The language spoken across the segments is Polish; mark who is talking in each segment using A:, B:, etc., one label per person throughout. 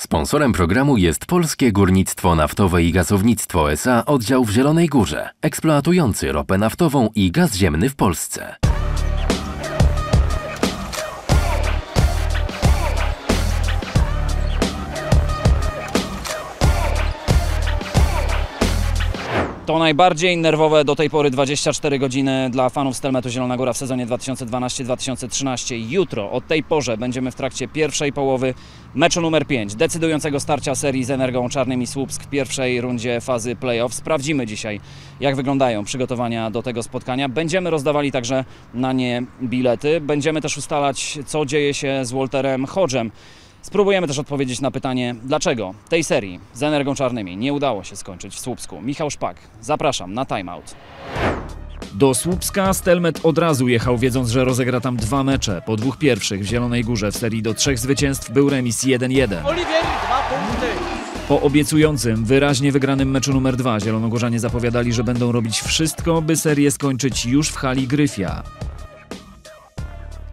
A: Sponsorem programu jest Polskie Górnictwo Naftowe i Gazownictwo SA oddział w Zielonej Górze, eksploatujący ropę naftową i gaz ziemny w Polsce.
B: To najbardziej nerwowe do tej pory 24 godziny dla fanów Stelmetu Zielona Góra w sezonie 2012-2013. Jutro o tej porze będziemy w trakcie pierwszej połowy meczu numer 5, decydującego starcia serii z Energią Czarnymi Słupsk w pierwszej rundzie fazy playoff. Sprawdzimy dzisiaj, jak wyglądają przygotowania do tego spotkania. Będziemy rozdawali także na nie bilety. Będziemy też ustalać, co dzieje się z Walterem Hodgem. Spróbujemy też odpowiedzieć na pytanie, dlaczego tej serii z Energią Czarnymi nie udało się skończyć w Słupsku. Michał Szpak, zapraszam na timeout.
C: Do Słupska Stelmet od razu jechał, wiedząc, że rozegra tam dwa mecze. Po dwóch pierwszych w Zielonej Górze w serii do trzech zwycięstw był remis 1-1.
D: Oliwier, dwa punkty.
C: Po obiecującym, wyraźnie wygranym meczu numer dwa Zielonogórzanie zapowiadali, że będą robić wszystko, by serię skończyć już w hali Gryfia.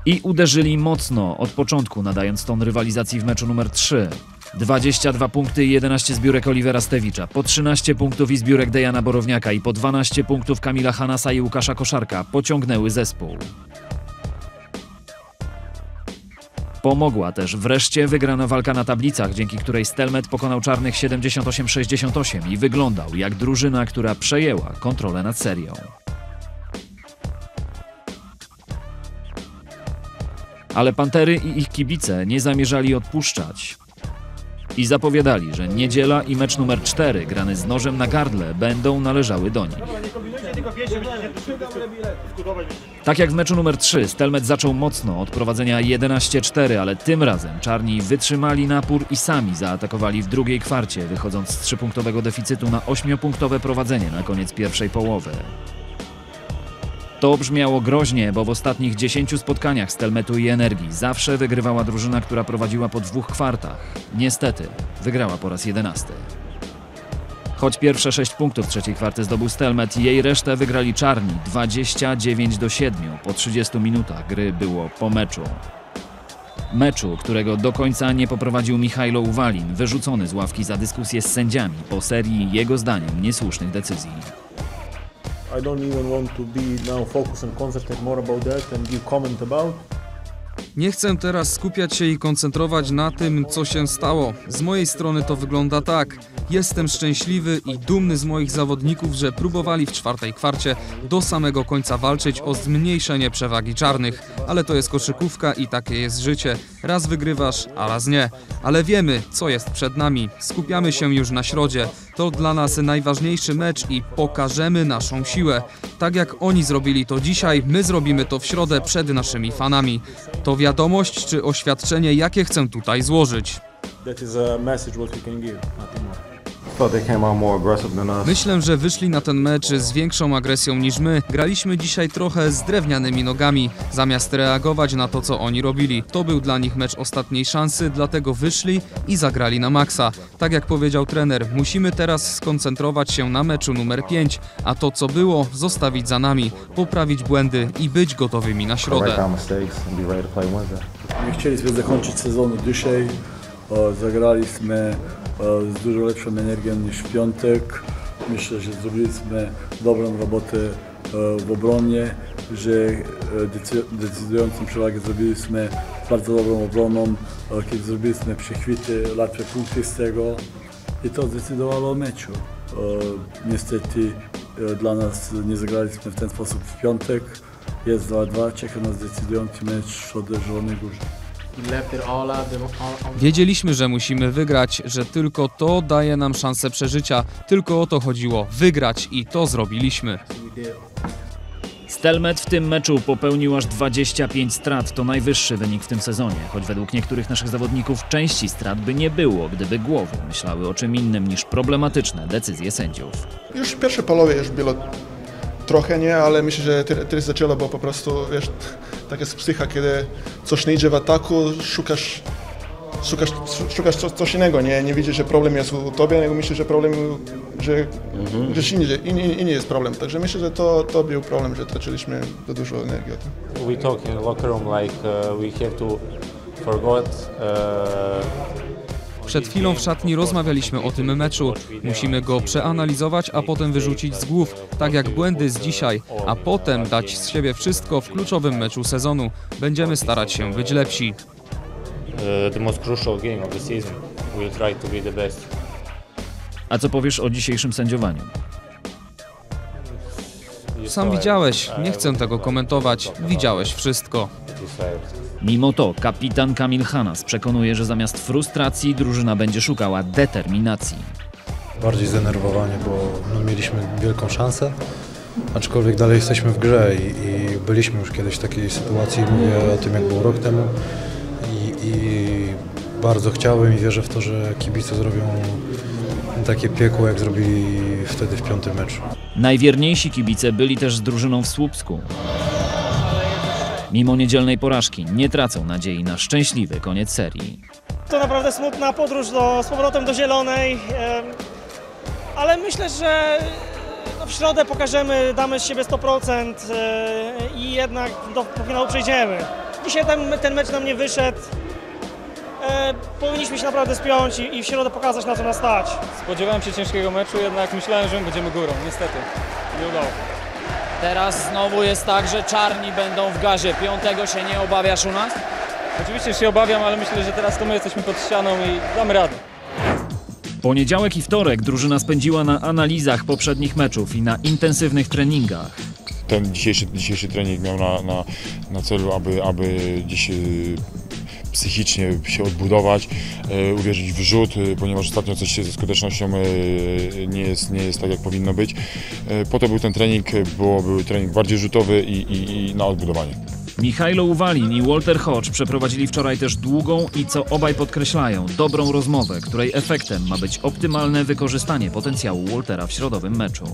C: I uderzyli mocno od początku, nadając ton rywalizacji w meczu numer 3. 22 punkty i 11 zbiórek Olivera Stewicza, po 13 punktów i zbiórek Dejana Borowniaka i po 12 punktów Kamila Hanasa i Łukasza Koszarka pociągnęły zespół. Pomogła też wreszcie wygrana walka na tablicach, dzięki której Stelmet pokonał czarnych 78-68 i wyglądał jak drużyna, która przejęła kontrolę nad serią. Ale Pantery i ich kibice nie zamierzali odpuszczać. I zapowiadali, że niedziela i mecz numer 4, grany z nożem na gardle, będą należały do nich. Tak jak w meczu numer 3, Stelmet zaczął mocno od prowadzenia 11-4, ale tym razem czarni wytrzymali napór i sami zaatakowali w drugiej kwarcie, wychodząc z trzypunktowego deficytu na 8-punktowe prowadzenie na koniec pierwszej połowy. To brzmiało groźnie, bo w ostatnich 10 spotkaniach Stelmetu i Energii zawsze wygrywała drużyna, która prowadziła po dwóch kwartach. Niestety, wygrała po raz 11. Choć pierwsze 6 punktów trzeciej kwarty zdobył Stelmet, jej resztę wygrali czarni 29 do 7 po 30 minutach gry było po meczu. Meczu, którego do końca nie poprowadził Michajlo Uwalin, wyrzucony z ławki za dyskusję z sędziami po serii jego zdaniem niesłusznych decyzji.
E: I don't even want to be now focus and concentrate more about that and give comment about.
F: Nie chcę teraz skupiać się i koncentrować na tym, co się stało. Z mojej strony to wygląda tak. Jestem szczęśliwy i dumny z moich zawodników, że próbowali w czwartej kwarcie do samego końca walczyć o zmniejszenie przewagi czarnych. Ale to jest koszykówka i takie jest życie. Raz wygrywasz, a raz nie. Ale wiemy, co jest przed nami. Skupiamy się już na środzie. To dla nas najważniejszy mecz i pokażemy naszą siłę. Tak jak oni zrobili to dzisiaj, my zrobimy to w środę przed naszymi fanami. To wiadomość czy oświadczenie, jakie chcę tutaj złożyć.
E: That is a message what can give, nothing more.
G: Thought they came out more aggressive than us.
F: Myślę, że wyszli na ten mecz z większą agresją niż my. Graliśmy dzisiaj trochę z drewnianymi nogami, zamiast reagować na to, co oni robili. To był dla nich mecz ostatniej szansy, dlatego wyszli i zagrali na maksa. Tak jak powiedział trener, musimy teraz skoncentrować się na meczu numer 5, a to, co było, zostawić za nami, poprawić błędy i być gotowymi na
G: Correct
F: środę.
G: our mistakes and be ready to play Wednesday.
H: Nie chcieliśmy zakończyć sezonu dzisiaj. Zagraliśmy z dużo lepszą energią niż w piątek. Myślę, że zrobiliśmy dobrą robotę w obronie, że decy- decydującą przewagę zrobiliśmy bardzo dobrą obroną, kiedy zrobiliśmy przechwyty, łatwe punkty z tego i to zdecydowało o meczu. Niestety o, dla nas nie zagraliśmy w ten sposób w piątek. Jest 2-2, czeka nas decydujący mecz w Zielonej Górze.
F: Wiedzieliśmy, że musimy wygrać, że tylko to daje nam szansę przeżycia. Tylko o to chodziło wygrać i to zrobiliśmy.
C: Stelmet w tym meczu popełnił aż 25 strat. To najwyższy wynik w tym sezonie, choć według niektórych naszych zawodników części strat by nie było, gdyby głowy myślały o czym innym niż problematyczne decyzje sędziów.
I: Już w pierwszej połowie już było trochę nie, ale myślę, że ty- teraz zaczęło, bo po prostu wiesz, tak jest psycha, kiedy coś nie idzie w ataku, szukasz, szukasz, szukasz co, coś innego, nie, nie widzisz, że problem jest u tobie, ale myślę, że problem, że gdzieś indziej, in, in, inny jest problem. Także myślę, że to, to był problem, że traciliśmy za dużo energii. o tym.
J: we talk in locker room like uh, we have to forget uh,
F: Przed chwilą w szatni rozmawialiśmy o tym meczu. Musimy go przeanalizować, a potem wyrzucić z głów, tak jak błędy z dzisiaj, a potem dać z siebie wszystko w kluczowym meczu sezonu. Będziemy starać się być lepsi.
J: the most crucial game of the season. We'll try to be the best.
C: A co powiesz o dzisiejszym sędziowaniu?
F: Sam widziałeś, nie chcę tego komentować. Widziałeś wszystko.
C: Mimo to kapitan Kamil Hanas przekonuje, że zamiast frustracji drużyna będzie szukała determinacji.
K: bardziej zdenerwowani, bo no, mieliśmy wielką szansę, aczkolwiek dalej jesteśmy w grze i, i byliśmy już kiedyś w takiej sytuacji, mówię o tym jak było rok temu i, i bardzo chciałbym i wierzę w to, że kibice zrobią takie piekło jak zrobili wtedy w piątym meczu.
C: Najwierniejsi kibice byli też z drużyną w Słupsku. Mimo niedzielnej porażki nie tracą nadziei na szczęśliwy koniec serii.
D: To naprawdę smutna podróż do, z powrotem do Zielonej, ale myślę, że no, w środę pokażemy, damy z siebie 100% e, i jednak do finału przejdziemy. Dzisiaj ten, ten mecz nam nie wyszedł. E, powinniśmy się naprawdę spiąć i, i w środę pokazać na co nas stać.
J: Spodziewałem się ciężkiego meczu, jednak myślałem, że my będziemy górą. Niestety, nie udało.
B: Teraz znowu jest tak, że czarni będą w gazie. Piątego się nie obawiasz u nas?
J: Oczywiście się obawiam, ale myślę, że teraz to my jesteśmy pod ścianą i damy radę.
C: Poniedziałek i wtorek drużyna spędziła na analizach poprzednich meczów i na intensywnych treningach.
L: ten dzisiejszy, dzisiejszy trening miał na, na, na celu, aby, aby dziś y, psychicznie się odbudować, y, uwierzyć w rzut, y, ponieważ ostatnio coś się ze skutecznością y, nie jest, nie jest tak, jak powinno być. Po to był ten trening, było, był trening bardziej rzutowy i, i, i na odbudowanie.
C: Michajlo Uwalin i Walter Hodge przeprowadzili wczoraj też długą i co obaj podkreślają, dobrą rozmowę, której efektem ma być optymalne wykorzystanie potencjału Waltera w środowym meczu.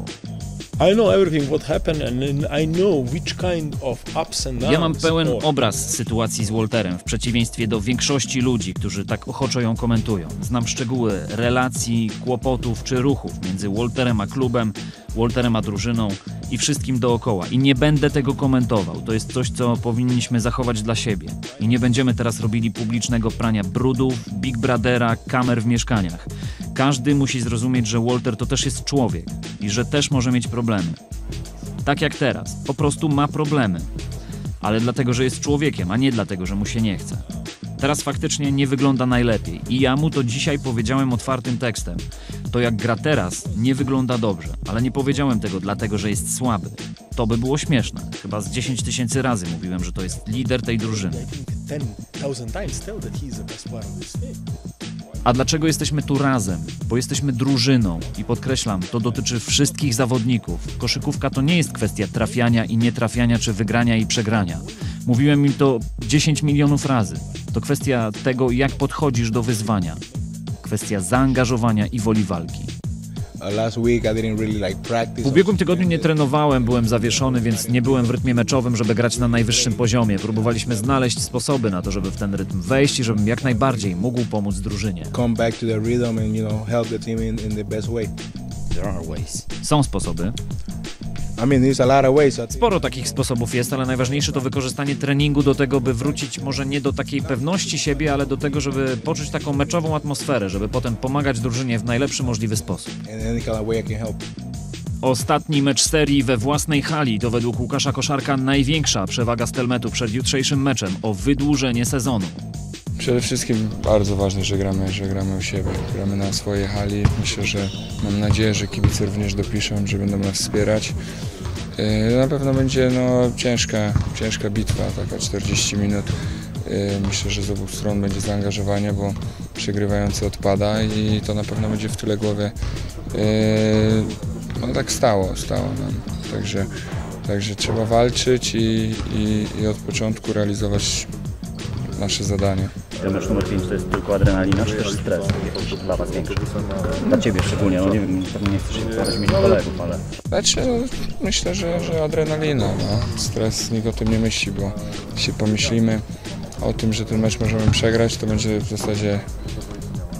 E: I know everything what happened and then I know which kind of ups and downs.
C: Ja mam pełen obraz sytuacji z Walterem, w przeciwieństwie do większości ludzi, którzy tak ochoczo ją komentują. Znam szczegóły relacji, kłopotów czy ruchów między Walterem a klubem, Walterem a drużyną i wszystkim dookoła. I nie będę tego komentował. To jest coś, co powinniśmy zachować dla siebie. I nie będziemy teraz robili publicznego prania brudów, Big Brothera, kamer w mieszkaniach. Każdy musi zrozumieć, że Walter to też jest człowiek i że też może mieć problemy. Tak jak teraz. Po prostu ma problemy ale dlatego, że jest człowiekiem, a nie dlatego, że mu się nie chce. Teraz faktycznie nie wygląda najlepiej i ja mu to dzisiaj powiedziałem otwartym tekstem. To jak gra teraz nie wygląda dobrze, ale nie powiedziałem tego dlatego, że jest słaby. To by było śmieszne. Chyba z 10 tysięcy razy mówiłem, że to jest lider tej drużyny. A dlaczego jesteśmy tu razem? Bo jesteśmy drużyną i podkreślam, to dotyczy wszystkich zawodników. Koszykówka to nie jest kwestia trafiania i nietrafiania, czy wygrania i przegrania. Mówiłem im to 10 milionów razy. To kwestia tego, jak podchodzisz do wyzwania. Kwestia zaangażowania i woli walki. W ubiegłym tygodniu nie trenowałem, byłem zawieszony, więc nie byłem w rytmie meczowym, żeby grać na najwyższym poziomie. Próbowaliśmy znaleźć sposoby na to, żeby w ten rytm wejść i żebym jak najbardziej mógł pomóc drużynie. Są sposoby. Sporo takich sposobów jest, ale najważniejsze to wykorzystanie treningu do tego, by wrócić może nie do takiej pewności siebie, ale do tego, żeby poczuć taką meczową atmosferę, żeby potem pomagać drużynie w najlepszy możliwy sposób. Ostatni mecz serii we własnej hali to według Łukasza Koszarka największa przewaga Stelmetu przed jutrzejszym meczem o wydłużenie sezonu.
L: Przede wszystkim bardzo ważne, że gramy, że gramy u siebie, gramy na swojej hali. Myślę, że mam nadzieję, że kibice również dopiszą, że będą nas wspierać. Yy, Na pewno będzie no, ciężka, ciężka bitwa, taka 40 minut. Yy, Myślę, że z obu stron będzie zaangażowanie, bo przegrywający odpada i to na pewno będzie w tyle głowy. Yy, No tak stało, stało nam. Także, także trzeba walczyć i, i, i od początku realizować nasze zadanie.
J: Ten mecz numer 5 to jest tylko adrenalina, czy też stres dla Was większy? Dla Ciebie szczególnie, no nie wiem, pewnie nie chcesz się wypowiadać w imieniu kolegów, ale...
L: Znaczy, myślę, że, że adrenalina, no. Stres nikt o tym nie myśli, bo jeśli pomyślimy o tym, że ten mecz możemy przegrać, to będzie w zasadzie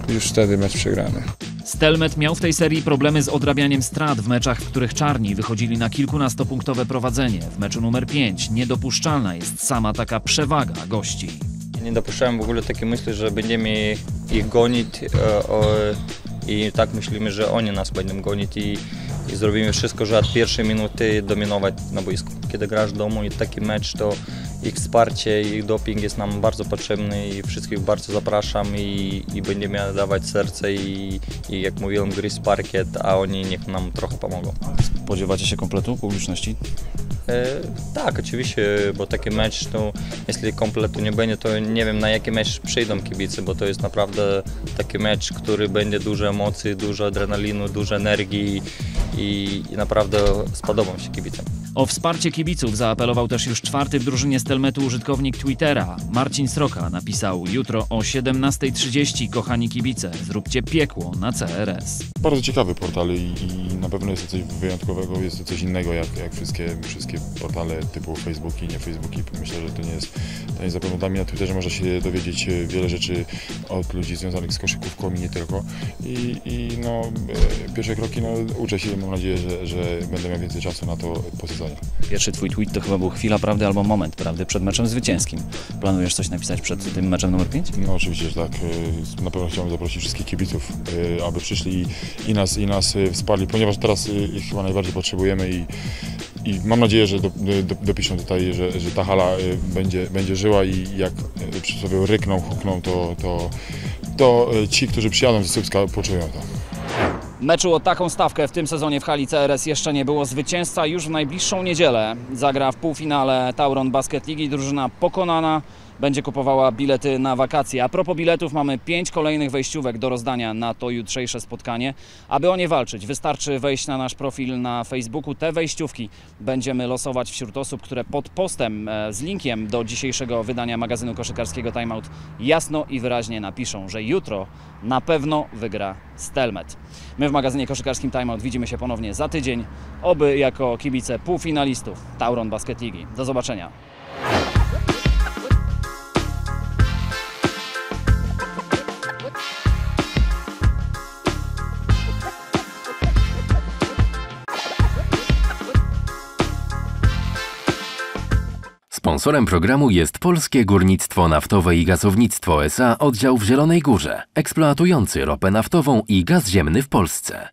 L: już wtedy mecz przegrany.
C: Stelmet miał w tej serii problemy z odrabianiem strat w meczach, w których czarni wychodzili na kilkunastopunktowe prowadzenie. W meczu numer 5 niedopuszczalna jest sama taka przewaga gości.
J: Nie dopuszczałem w ogóle takiej myśli, że będziemy
M: ich gonić i tak myślimy, że oni nas będą gonić i, i zrobimy wszystko, żeby od pierwszej minuty dominować na boisku. Kiedy grasz w domu i taki mecz, to ich wsparcie, ich doping jest nam bardzo potrzebny i wszystkich bardzo zapraszam i, i będziemy dawać serce i, i jak mówiłem, gryźć parkiet, a oni niech nam trochę pomogą.
C: Spodziewacie się kompletu publiczności?
M: E, tak, oczywiście, bo taki mecz, no, jeśli kompletu nie będzie, to nie wiem na jaki mecz przyjdą kibice, bo to jest naprawdę taki mecz, który będzie dużo emocji, dużo adrenalinu, dużo energii i, i naprawdę spodobam się kibicom.
N: O wsparcie kibiców zaapelował też już czwarty w drużynie Stelmetu użytkownik Twittera. Marcin Sroka napisał jutro o 17.30 kochani kibice, zróbcie piekło na CRS.
O: Bardzo ciekawy portal i, i na pewno jest to coś wyjątkowego, jest to coś innego jak, jak wszystkie, wszystkie portale typu Facebooki, nie Facebooki. Myślę, że to nie jest, to jest zapewne dla mnie na Twitterze można się dowiedzieć wiele rzeczy od ludzi związanych z koszykówką i nie tylko. I, i no, e, pierwsze kroki, no, uczę się, mam nadzieję, że, że będę miał więcej czasu na to po
C: Pierwszy twój tweet to chyba był chwila prawdy albo moment prawdy przed meczem zwycięskim. Planujesz coś napisać przed tym meczem numer 5?
O: No oczywiście, że tak. E, Na pewno chciałbym zaprosić wszystkich kibiców, e, aby przyszli i, nas, i nas e, wsparli, ponieważ teraz ich chyba najbardziej potrzebujemy i, i mam nadzieję, że do, do, dopiszą tutaj, że, że ta hala będzie, będzie żyła i jak przy sobie rykną, hukną, to, to, to ci, którzy przyjadą ze Słupska poczują to.
C: Meczu o taką stawkę w tym sezonie w hali CRS jeszcze nie było. Zwycięzca już w najbliższą niedzielę zagra w półfinale Tauron Basket Ligi. Drużyna pokonana będzie kupowała bilety na wakacje. A propos biletów, mamy pięć kolejnych wejściówek do rozdania na to jutrzejsze spotkanie. Aby o nie walczyć, wystarczy wejść na nasz profil na Facebooku. Te wejściówki będziemy losować wśród osób, które pod postem e, z linkiem do dzisiejszego wydania magazynu koszykarskiego Time Out jasno i wyraźnie napiszą, że jutro na pewno wygra Stelmet. My w magazynie koszykarskim Time Out widzimy się ponownie za tydzień, oby jako kibice półfinalistów Tauron Basket Ligi. Do zobaczenia.
A: Sponsorem programu jest Polskie Górnictwo Naftowe i Gazownictwo SA oddział w Zielonej Górze, eksploatujący ropę naftową i gaz ziemny w Polsce.